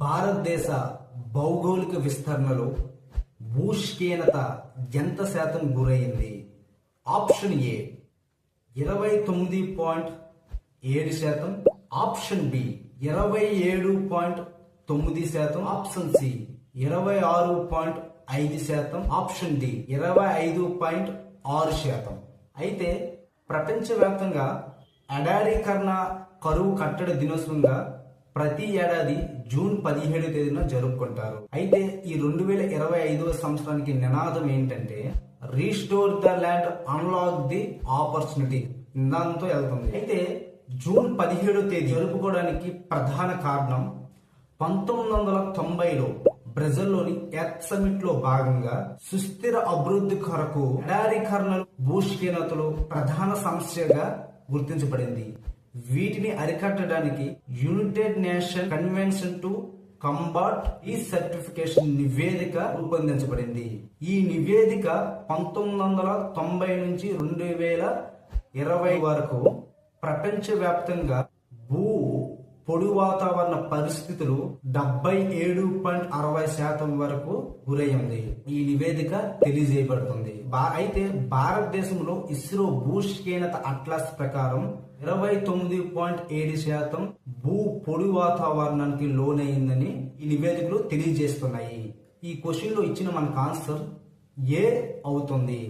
భారతదేశ భౌగోళిక విస్తరణలో భూష్కీనత ఎంత శాతం గురైంది? ఆప్షన్ ఏ ఇరవై తొమ్మిది పాయింట్ ఏడు శాతం. ఆప్షన్ బి ఇరవై ఏడు పాయింట్ తొమ్మిది శాతం. ఆప్షన్ సి ఇరవై ఆరు పాయింట్ ఐదు శాతం. ఆప్షన్ డి ఇరవై ఐదు పాయింట్ ఆరు శాతం. అయితే ప్రపంచవ్యాప్తంగా అడారీకరణ కరువు కట్టడి దినోత్సవంగా ప్రతి ఏడాది జూన్ పదిహేడు తేదీన జరుపుకుంటారు. అయితే ఈ రెండు వేల ఇరవై ఐదవ సంవత్సరానికి నినాదం ఏంటంటే restore the land unlock the opportunity నినాదంతో వెళ్తుంది. అయితే జూన్ పదిహేడో తేదీ జరుపుకోవడానికి ప్రధాన కారణం పంతొమ్మిది వందల తొంభైలో బ్రెజిల్లోని ఎత్ సమిట్లో భాగంగా సుస్థిర అభివృద్ధి కొరకు ఎడారీకరణ భూష్కీనతలు ప్రధాన సమస్యగా గుర్తించబడింది. వీటిని అరికట్టడానికి United Nation Convention to Combat ఈ సర్టిఫికేషన్ నివేదిక రూపొందించబడింది. ఈ నివేదిక పంతొమ్మిది వందల తొంభై నుంచి రెండు వేల ఇరవై వరకు ప్రపంచవ్యాప్తంగా పొడి వాతావరణ పరిస్థితులు డెబ్బై ఏడు పాయింట్ అరవై శాతం వరకు గురయ్యింది. ఈ నివేదిక తెలియజేయబడుతుంది. అయితే భారతదేశంలో ఇస్రో భూష్కీనత అట్లాస్ ప్రకారం ఇరవై తొమ్మిది పాయింట్ ఏడు శాతం భూ పొడి వాతావరణానికి లోనైందని ఈ నివేదికలు తెలియజేస్తున్నాయి. ఈ క్వశ్చన్లో ఇచ్చిన మనకు ఆన్సర్ ఏ అవుతుంది?